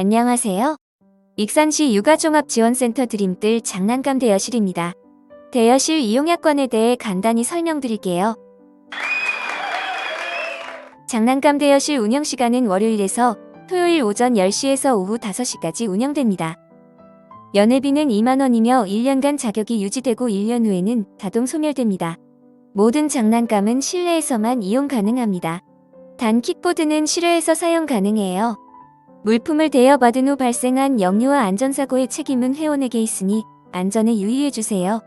안녕하세요. 익산시 육아종합지원센터 드림들 장난감 대여실입니다. 대여실 이용약관에 대해 간단히 설명드릴게요. 장난감 대여실 운영 시간은 월요일에서 토요일 오전 10시에서 오후 5시까지 운영됩니다. 연회비는 2만원이며 1년간 자격이 유지되고 1년 후에는 자동 소멸됩니다. 모든 장난감은 실내에서만 이용 가능합니다. 단 킥보드는 실외에서 사용 가능해요. 물품을 대여받은 후 발생한 영유아 안전사고의 책임은 회원에게 있으니 안전에 유의해주세요.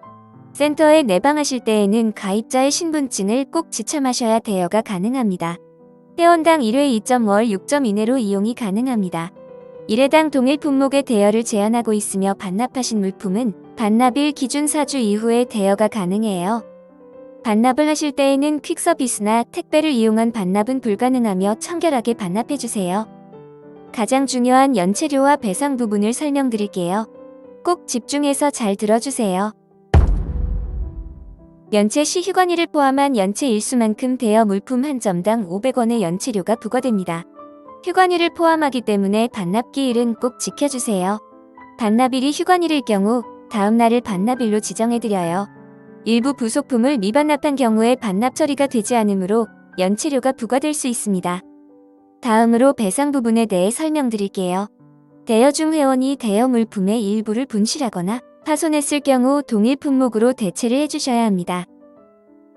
센터에 내방하실 때에는 가입자의 신분증을 꼭 지참하셔야 대여가 가능합니다. 회원당 1회 2.월 6점 이내로 이용이 가능합니다. 1회당 동일 품목의 대여를 제한하고 있으며 반납하신 물품은 반납일 기준 4주 이후에 대여가 가능해요. 반납을 하실 때에는 퀵서비스나 택배를 이용한 반납은 불가능하며 청결하게 반납해주세요. 가장 중요한 연체료와 배상 부분을 설명드릴게요. 꼭 집중해서 잘 들어주세요. 연체 시 휴관일을 포함한 연체 일수만큼 대여 물품 한 점당 500원의 연체료가 부과됩니다. 휴관일을 포함하기 때문에 반납기일은 꼭 지켜주세요. 반납일이 휴관일일 경우 다음 날을 반납일로 지정해드려요. 일부 부속품을 미반납한 경우에 반납 처리가 되지 않으므로 연체료가 부과될 수 있습니다. 다음으로 배상 부분에 대해 설명드릴게요. 대여 중 회원이 대여 물품의 일부를 분실하거나 파손했을 경우 동일 품목으로 대체를 해주셔야 합니다.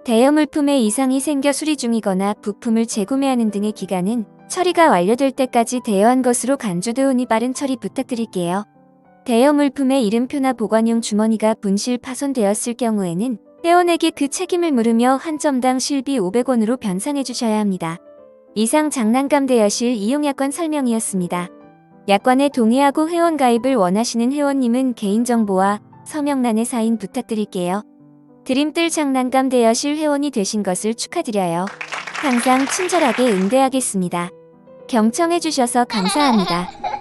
대여 물품에 이상이 생겨 수리 중이거나 부품을 재구매하는 등의 기간은 처리가 완료될 때까지 대여한 것으로 간주되오니 빠른 처리 부탁드릴게요. 대여 물품의 이름표나 보관용 주머니가 분실 파손되었을 경우에는 회원에게 그 책임을 물으며 한 점당 실비 500원으로 변상해 주셔야 합니다. 이상 장난감 대여실 이용약관 설명이었습니다. 약관에 동의하고 회원 가입을 원하시는 회원님은 개인정보와 서명란에 사인 부탁드릴게요. 드림들 장난감 대여실 회원이 되신 것을 축하드려요. 항상 친절하게 응대하겠습니다. 경청해주셔서 감사합니다.